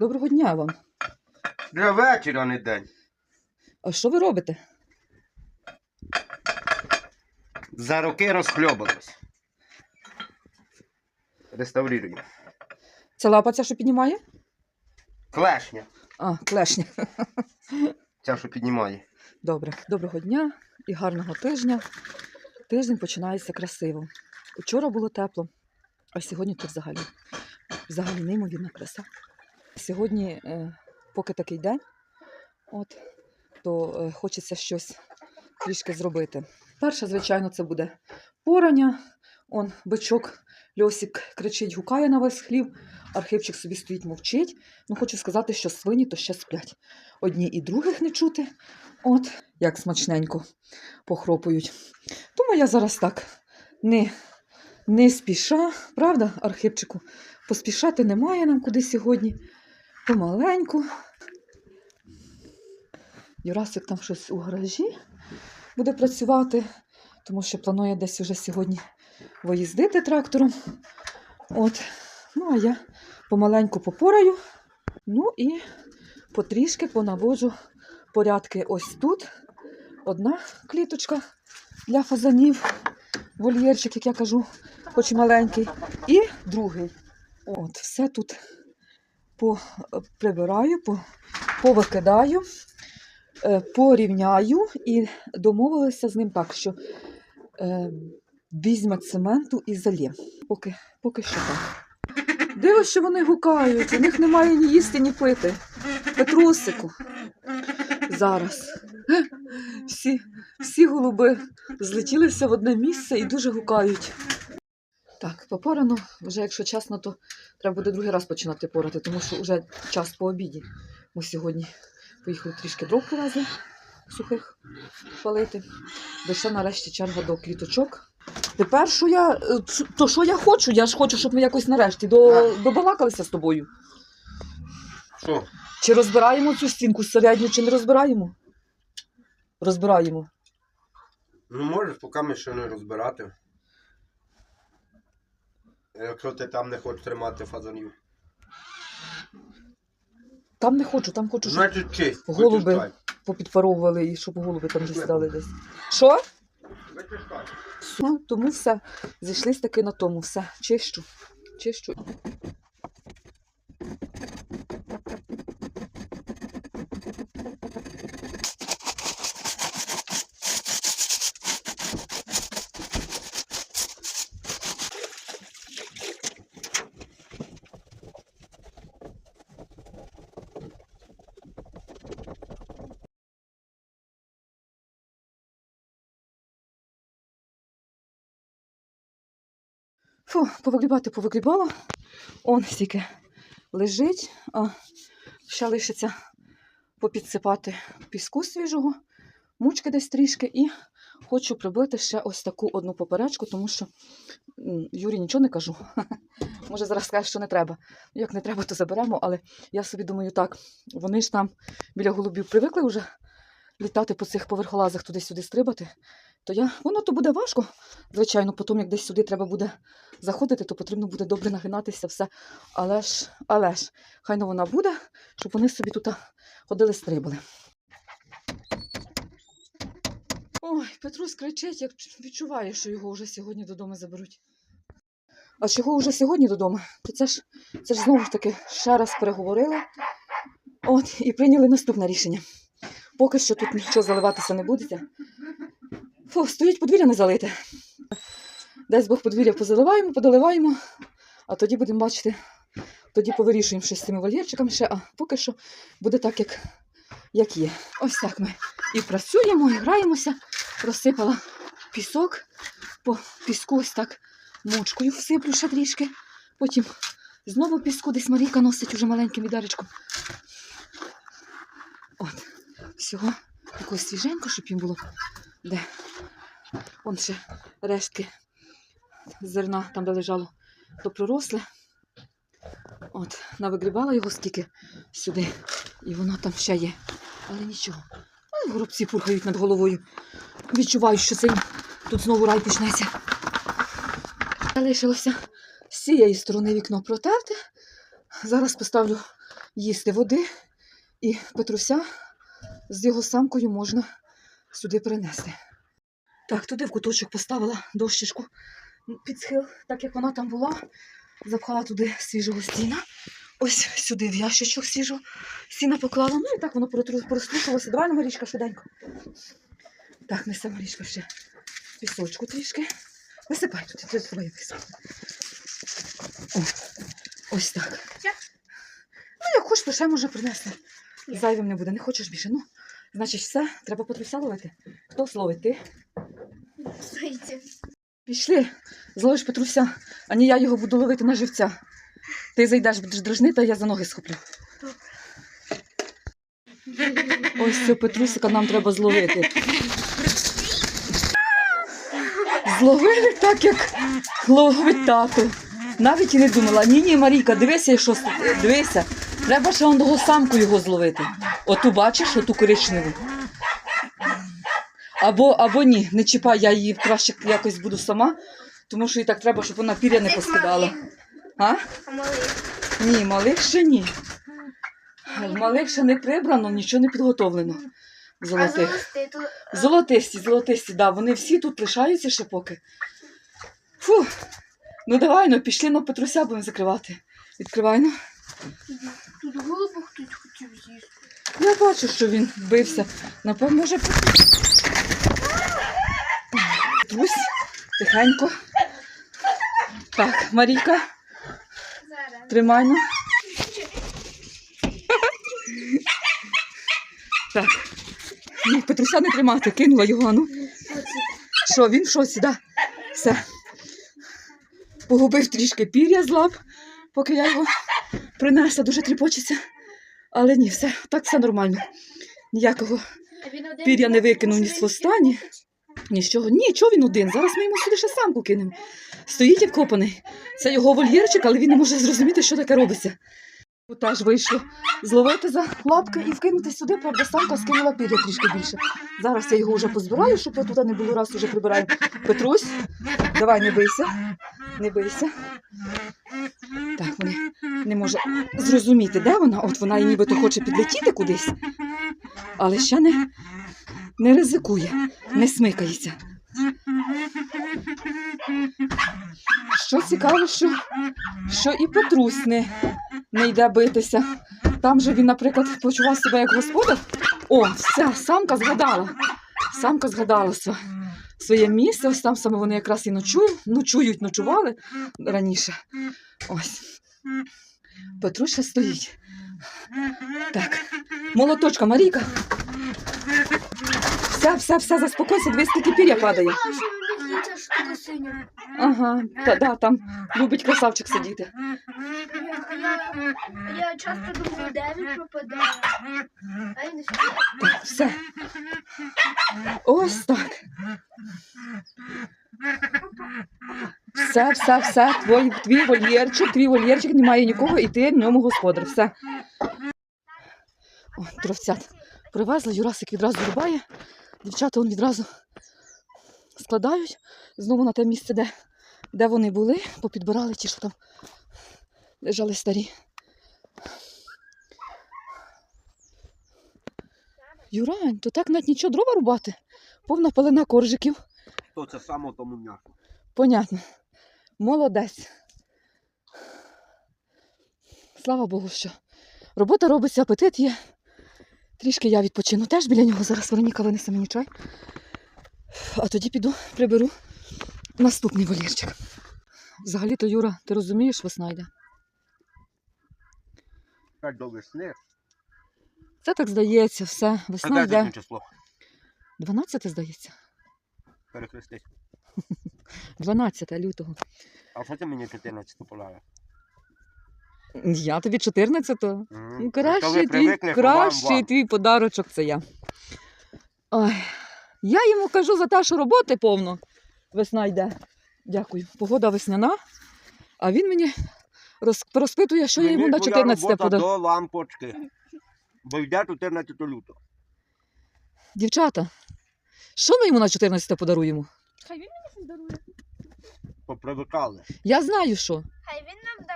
Доброго дня вам. Для вечора, не день. А що ви робите? За роки розхльобалось. Реставруємо. Це лапа ця, що піднімає? Клешня. А, клешня. Ця, що піднімає. Добре. Доброго дня і гарного тижня. Тиждень починається красиво. Вчора було тепло, а сьогодні тут взагалі. Взагалі неймовірна краса. Сьогодні, е, поки такий день, от, то е, хочеться щось трішки зробити. Перше, звичайно, це буде порання. Он бичок Льосик кричить, гукає на весь хлів. Архипчик собі стоїть, мовчить. Ну, хочу сказати, що свині то ще сплять. Одні і других не чути. От, як смачненько похропують. Тому я зараз так не, не спіша, правда, Архипчику? Поспішати немає нам куди сьогодні. Помаленьку. Юрасик там щось у гаражі буде працювати, тому що планує десь уже сьогодні виїздити трактором. От. Ну, а я помаленьку попораю. Ну і потрішки понаводжу порядки ось тут. Одна кліточка для фазанів, вольєрчик, як я кажу, хоч і маленький, і другий. От, все тут прибираю, повикидаю, е, порівняю і домовилися з ним так, що е, візьме цементу і залє. Поки, поки що так. Диво, що вони гукають, у них немає ні їсти, ні пити. Петрусику. Зараз. Е, Всі, всі голуби злетілися в одне місце і дуже гукають. Так, попорано, вже якщо чесно, то треба буде другий раз починати порати, тому що вже час по обіді. Ми сьогодні поїхали трішки дров привезли сухих палити. Ще нарешті черга до квіточок. Тепер що я, е, то що я хочу? Я ж хочу, щоб ми якось нарешті до, добалакалися з тобою. Що? Чи розбираємо цю стінку середню, чи не розбираємо? Розбираємо. Ну, можеш, поки ми ще не розбирати. Якщо ти там не хочеш тримати фазанів. Там не хочу, там хочу, щоб Значить, чисть. Голуби. вичищай. попідпаровували і щоб голуби там десь стали десь. Що? Вичищай. Ну, тому все. Зійшлись таки на тому. Все. Чищу. Чищу. Фу, повигрібати повигрібала. Он стільки лежить, а ще лишиться попідсипати піску свіжого, мучки десь трішки, і хочу прибити ще ось таку одну поперечку, тому що Юрі нічого не кажу. Може, зараз скаже, що не треба. Як не треба, то заберемо, але я собі думаю, так, вони ж там біля голубів привикли вже літати по цих поверхолазах туди-сюди стрибати. То я, воно то буде важко, звичайно, потім, як десь сюди треба буде заходити, то потрібно буде добре нагинатися все. Але ж, але ж, хай ну вона буде, щоб вони собі тут ходили стрибали. Ой, Петрус кричить, як відчуває, що його вже сьогодні додому заберуть. А ж його вже сьогодні додому, то це ж, це ж знову ж таки ще раз переговорили. От, і прийняли наступне рішення. Поки що тут нічого заливатися не будете. Фу, стоїть подвір'я не залите. Десь Бог подвір'я позаливаємо, подаливаємо, а тоді будемо бачити, тоді повирішуємо щось з цими вольєрчиками ще, а поки що буде так, як, як є. Ось так ми і працюємо, і граємося. Розсипала пісок, по піску ось так мочкою всиплю ще трішки. Потім знову піску десь Марійка носить уже маленьким відеречком. От, всього такого свіженько, щоб їм було де. Вон ще рештки зерна, там, де лежало, то проросле. От, навигрібала його скільки сюди, і воно там ще є. Але нічого. Але горобці пурхають над головою. Відчуваю, що це тут знову рай почнеться. Залишилося з цієї сторони вікно протерти. Зараз поставлю їсти води, і Петруся з його самкою можна сюди перенести. Так, туди в куточок поставила дощечку під схил, так як вона там була. Запхала туди свіжого стіна. Ось сюди в ящичок свіжого стіна поклала. Ну і так воно прослухалося. Давай на Марічка швиденько. Так, несе Марічка ще пісочку трішки. Висипай тут, це твоє висипай. О, ось так. Ну, як хочеш, то ще може принести. Зайвим не буде. Не хочеш більше. Ну, значить, все, треба Петруся ловити. Хто зловить? Ти? Стоїте. Пішли, зловиш Петруся, а не я його буду ловити на живця. Ти зайдеш, будеш дражнити, а я за ноги схоплю. Ось цього Петрусика нам треба зловити. Зловили так, як ловить тато. Навіть і не думала. Ні, ні, Марійка, дивися, що дивися. Треба ще он того самку його зловити. Оту бачиш, оту коричневу. Або, або ні, не чіпай, я її краще якось буду сама, тому що і так треба, щоб вона пір'я не поскидала. А? Ні, малих ще ні. Малих ще не прибрано, нічого не підготовлено. Золотих. Золотисті, золотисті, да, вони всі тут лишаються ще поки. Фу. Ну давай, ну пішли на Петруся будемо закривати. Відкривай ну. Тут голубу хтось хотів з'їсти. Я бачу, що він бився. Напевно, може. Петрусь, тихенько. Так, Марійка, Зараз. тримай ну. Так. Ні, Петруся не тримати, кинула його, ну. Що, він в шоці, да? Все. Погубив трішки пір'я з лап, поки я його принесла, дуже тріпочеться. Але ні, все, так все нормально. Ніякого пір'я не викинув ні з хвоста, ні. Ні з чого. Ні, чого він один? Зараз ми йому сюди ще самку кинемо. Стоїть як копаний. Це його вольєрчик, але він не може зрозуміти, що таке робиться. Теж вийшло зловити за лапки і вкинути сюди, правда, самка скинула пір'я трішки більше. Зараз я його вже позбираю, щоб туди не було раз уже прибираю. Петрусь, давай не бийся, не бийся. Так, вони не може зрозуміти, де вона. От вона і нібито хоче підлетіти кудись, але ще не, не ризикує, не смикається. Що цікаво, що, що і Петрусь не, не йде битися. Там же він, наприклад, почував себе як господар. О, все, самка згадала. Самка згадала сво- своє місце. Ось там саме вони якраз і ночують, ночують, ночували раніше. Ось. Петруша стоїть. Так. Молоточка, Марійка. Все, все, все, заспокойся, дві скільки пір'я падає. Ага, та, да, там любить красавчик сидіти. Я, я часто думаю, де він пропаде. А він. Так, все. Ось так. Все, все, все. Твій, твій вольєрчик, твій вольєрчик, немає нікого, і ти в ньому господар. Все. О, дровцят. Привезли, Юрасик відразу рубає. Дівчата он відразу складають знову на те місце, де, де вони були, попідбирали ті, що там лежали старі. Юрань, то так навіть нічого дрова рубати. Повна палина коржиків. То це саме тому м'ясо. Понятно. Молодець. Слава Богу, що робота робиться, апетит є. Трішки я відпочину теж біля нього. Зараз Вероніка винесе мені чай. А тоді піду, приберу наступний волірчик. Взагалі-то, Юра, ти розумієш, весна йде? Так до весни. Це так здається, все. Весна йде. число? 12, здається. Перехрестись. 12 лютого. А що ти мені 14 полара? Я тобі 14-го. Ну, кращий твій, кращий твій подарочок це я. Ой, я йому кажу за те, що роботи повно. Весна йде. Дякую. Погода весняна. А він мені роз, розпитує, що я йому на 14 подарую. до лампочки. Бо йде 14 лютого. Дівчата, що ми йому на 14 подаруємо? Хай він мені щось дарує. Попривикали. Я знаю, що. Хай він нам.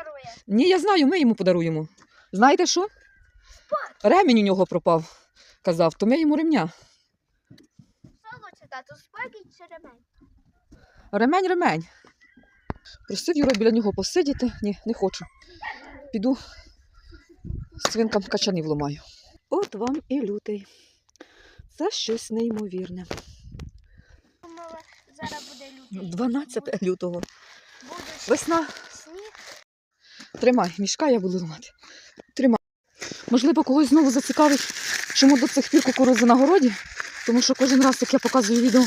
Ні, я знаю, ми йому подаруємо. Знаєте що? Ремінь у нього пропав, казав, то ми йому ремня. Що лучше, тату, спати чи ремень? Ремень, ремень. Просив Юра біля нього посидіти. Ні, не хочу. Піду свинкам качани вломаю. От вам і лютий. Це щось неймовірне. Думала, зараз буде лютий. 12 лютого. Буде Весна. Тримай, мішка я буду ламати. Тримай. Можливо, когось знову зацікавить, чому до цих пір кукурудзи на городі. Тому що кожен раз, як я показую відео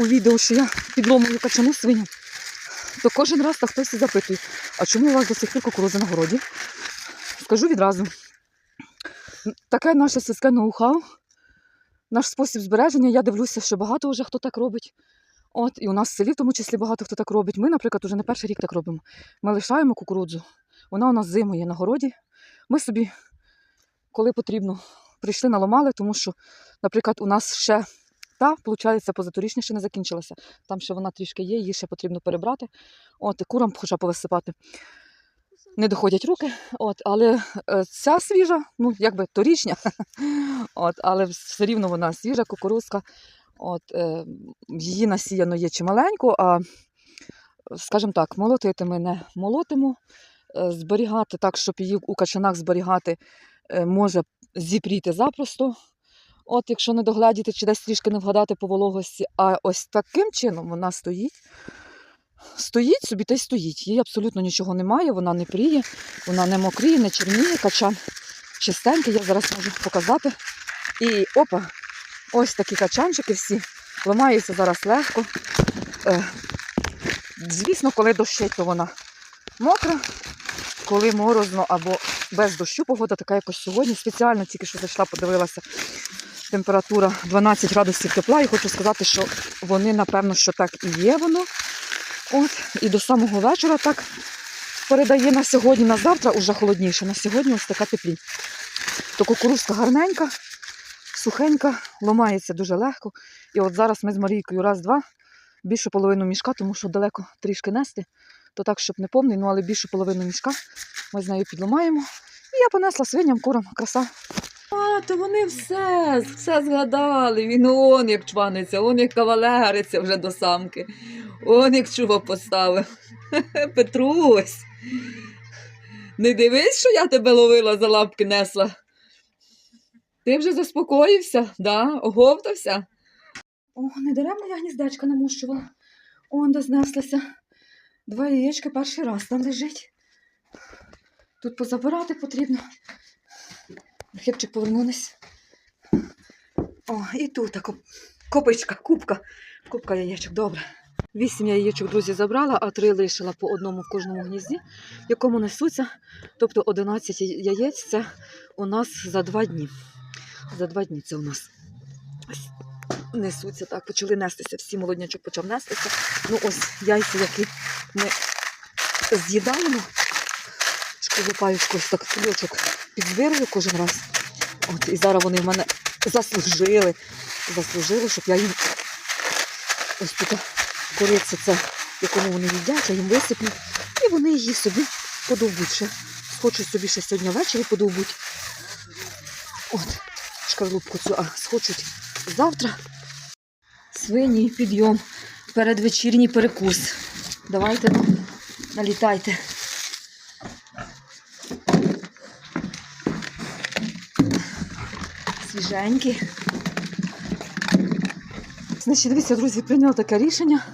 у відео, що я підломую качану свиню, то кожен раз так хтось і запитує, а чому у вас до цих пір кукурудза на городі? Скажу відразу. Таке наше сільське ноу-хау, наш спосіб збереження. Я дивлюся, що багато вже хто так робить. От, і у нас в селі, в тому числі, багато хто так робить. Ми, наприклад, уже не перший рік так робимо. Ми лишаємо кукурудзу, вона у нас зимує на городі. Ми собі, коли потрібно, прийшли, наламали, тому що, наприклад, у нас ще та, виходить, позаторічня ще не закінчилася. Там ще вона трішки є, її ще потрібно перебрати. От, і курам хоча повисипати. Не доходять руки, от, але е, ця свіжа, ну якби торічня, от, але все рівно вона свіжа, кукурузка. От, е, її насіяно є чималенько, а, скажімо так, молотити ми не молотимо. Е, Зберігати так, щоб її у качанах зберігати, е, може зіпріти запросто. От, якщо не догледіти чи десь трішки не вгадати по вологості. А ось таким чином вона стоїть. Стоїть собі та й стоїть. Їй абсолютно нічого немає, вона не пріє, вона не мокріє, не черніє, качан чистенький, я зараз можу показати. І опа, ось такі качанчики всі. Ламаються зараз легко. Е, звісно, коли дощить, то вона мокра. Коли морозно або без дощу погода, така якось сьогодні. Спеціально тільки що зайшла, подивилася. Температура 12 градусів тепла, і хочу сказати, що вони, напевно, що так і є воно. От, і до самого вечора так передає на сьогодні, на завтра уже холодніше. На сьогодні ось така теплі. То кукурузка гарненька, сухенька, ломається дуже легко. І от зараз ми з Марійкою раз-два, більшу половину мішка, тому що далеко трішки нести, то так, щоб не повний, ну але більшу половину мішка ми з нею підломаємо. І я понесла свиням, курам, краса. А, то вони все, все згадали. Він он як чваниться, он як кавалериться вже до самки. Он як чубо поставив. Петрусь. Не дивись, що я тебе ловила за лапки несла. Ти вже заспокоївся, да? оговтався. О, не даремно я гніздечка намущувала. Он де знеслася. Два яєчка перший раз там лежить. Тут позабирати потрібно. Хлібчик повернулись. О, і тут копичка, кубка. Кубка яєчок, добре. Вісім яєчок, друзі, забрала, а три лишила по одному в кожному гнізді, в якому несуться. Тобто 11 яєць це у нас за два дні. За два дні це у нас несуться так, почали нестися. Всі молоднячок почав нестися. Ну ось яйця, які ми з'їдаємо. Ось так кульочок підзбирую кожен раз. От, і зараз вони в мене заслужили. Заслужили, щоб я їм ось тут кориця це, якому вони їдять, я їм висиплю. І вони її собі подовбуть ще. Схочуть собі ще сьогодні ввечері подовбуть. От, шкарлупку цю, а схочуть завтра. Свині, підйом, передвечірній перекус. Давайте налітайте. Свіженькі. Значить, дивіться, друзі, прийняла таке рішення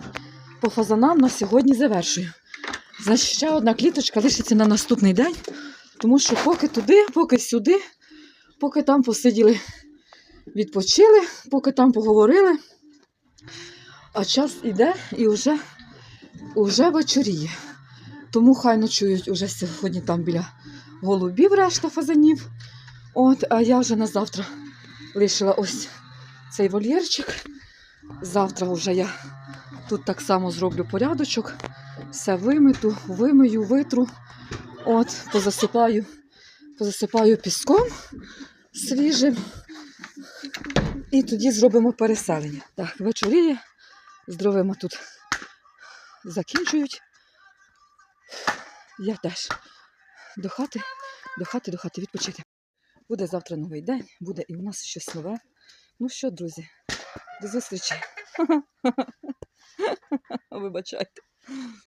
по фазанам на сьогодні завершую. Значить, ще одна кліточка лишиться на наступний день, тому що поки туди, поки сюди, поки там посиділи, відпочили, поки там поговорили, а час іде і вже, вже вечоріє. Тому хай ночують уже сьогодні там біля голубів решта фазанів. От, а я вже на завтра лишила ось цей вольєрчик. Завтра вже я тут так само зроблю порядочок. Все вимету, вимию, витру. От, позасипаю, позасипаю піском свіжим. І тоді зробимо переселення. Так, вечоріє, з дровима тут закінчують. Я теж до хати, до хати, до хати відпочити. Буде завтра новий день, буде і у нас щось нове. Ну що, друзі, до зустрічі. Вибачайте.